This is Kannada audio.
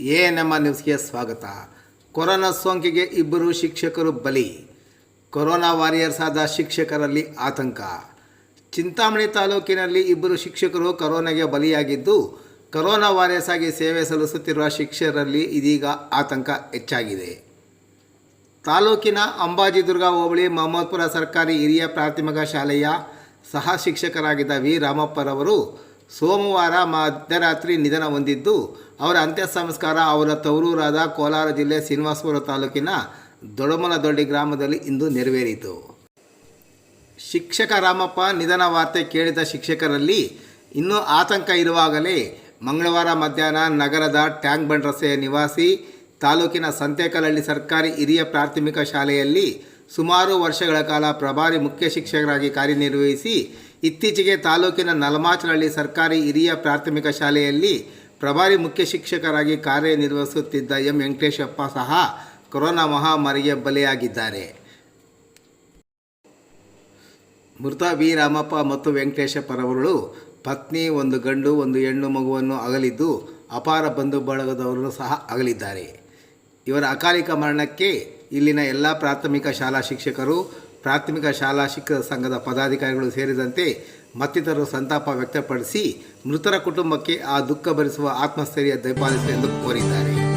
ಎ ನಮ್ಮ ನ್ಯೂಸ್ಗೆ ಸ್ವಾಗತ. ಕೊರೋನಾ ಸೋಂಕಿಗೆ ಇಬ್ಬರು ಶಿಕ್ಷಕರು ಬಲಿ. ಕೊರೋನಾ ವಾರಿಯರ್ಸ್ ಆದ ಶಿಕ್ಷಕರಲ್ಲಿ ಆತಂಕ. ಚಿಂತಾಮಣಿ ತಾಲೂಕಿನಲ್ಲಿ ಇಬ್ಬರು ಶಿಕ್ಷಕರು ಕೊರೋನಾಗೆ ಬಲಿಯಾಗಿದ್ದು, ಕೊರೋನಾ ವಾರಿಯರ್ಸ್ ಆಗಿ ಸೇವೆ ಸಲ್ಲಿಸುತ್ತಿರುವ ಶಿಕ್ಷಕರಲ್ಲಿ ಇದೀಗ ಆತಂಕ ಹೆಚ್ಚಾಗಿದೆ. ತಾಲೂಕಿನ ಅಂಬಾಜಿದುರ್ಗ ಹೋಬಳಿ ಮೊಹಮ್ಮದ್ಪುರ ಸರ್ಕಾರಿ ಹಿರಿಯ ಪ್ರಾಥಮಿಕ ಶಾಲೆಯ ಸಹ ಶಿಕ್ಷಕರಾಗಿದ್ದ ವಿ ರಾಮಪ್ಪರವರು ಸೋಮವಾರ ಮಧ್ಯರಾತ್ರಿ ನಿಧನ ಹೊಂದಿದ್ದು, ಅವರ ಅಂತ್ಯ ಸಂಸ್ಕಾರ ಅವರ ತವರೂರಾದ ಕೋಲಾರ ಜಿಲ್ಲೆ ಶ್ರೀನಿವಾಸಪುರ ತಾಲೂಕಿನ ದೊಡಮಲದೊಡ್ಡಿ ಗ್ರಾಮದಲ್ಲಿ ಇಂದು ನೆರವೇರಿತು. ಶಿಕ್ಷಕ ರಾಮಪ್ಪ ನಿಧನ ವಾರ್ತೆ ಕೇಳಿದ ಶಿಕ್ಷಕರಲ್ಲಿ ಇನ್ನೂ ಆತಂಕ ಇರುವಾಗಲೇ ಮಂಗಳವಾರ ಮಧ್ಯಾಹ್ನ ನಗರದ ಟ್ಯಾಂಕ್ ಬಂಡ್ ರಸ್ತೆಯ ನಿವಾಸಿ, ತಾಲೂಕಿನ ಸಂತೇಕಲಹಳ್ಳಿ ಸರ್ಕಾರಿ ಹಿರಿಯ ಪ್ರಾಥಮಿಕ ಶಾಲೆಯಲ್ಲಿ ಸುಮಾರು ವರ್ಷಗಳ ಕಾಲ ಪ್ರಭಾರಿ ಮುಖ್ಯ ಶಿಕ್ಷಕರಾಗಿ ಕಾರ್ಯನಿರ್ವಹಿಸಿ ಇತ್ತೀಚೆಗೆ ತಾಲೂಕಿನ ನಲಮಾಚನಹಳ್ಳಿ ಸರ್ಕಾರಿ ಹಿರಿಯ ಪ್ರಾಥಮಿಕ ಶಾಲೆಯಲ್ಲಿ ಪ್ರಭಾರಿ ಮುಖ್ಯ ಶಿಕ್ಷಕರಾಗಿ ಕಾರ್ಯನಿರ್ವಹಿಸುತ್ತಿದ್ದ ಎಂ ವೆಂಕಟೇಶಪ್ಪ ಸಹ ಕೊರೋನಾ ಮಹಾಮಾರಿಗೆ ಬಲಿಯಾಗಿದ್ದಾರೆ. ಮೃತ ವಿ ರಾಮಪ್ಪ ಮತ್ತು ವೆಂಕಟೇಶಪ್ಪರವರು ಪತ್ನಿ, ಒಂದು ಗಂಡು, ಒಂದು ಹೆಣ್ಣು ಮಗುವನ್ನು ಅಗಲಿದ್ದು ಅಪಾರ ಬಂಧು ಬಳಗದವರು ಸಹ ಅಗಲಿದ್ದಾರೆ. ಇವರ ಅಕಾಲಿಕ ಮರಣಕ್ಕೆ ಇಲ್ಲಿನ ಎಲ್ಲ ಪ್ರಾಥಮಿಕ ಶಾಲಾ ಶಿಕ್ಷಕರು ಪ್ರಾಥಮಿಕ ಶಾಲಾ ಶಿಕ್ಷಕ ಸಂಘದ ಪದಾಧಿಕಾರಿಗಳು ಸೇರಿದಂತೆ ಮತ್ತಿತರರು ಸಂತಾಪ ವ್ಯಕ್ತಪಡಿಸಿ ಮೃತರ ಕುಟುಂಬಕ್ಕೆ ಆ ದುಃಖ ಭರಿಸುವ ಆತ್ಮಸ್ಥೈರ್ಯ ದಯಪಾಲಿಸಲೆಂದು ಕೋರಿದ್ದಾರೆ.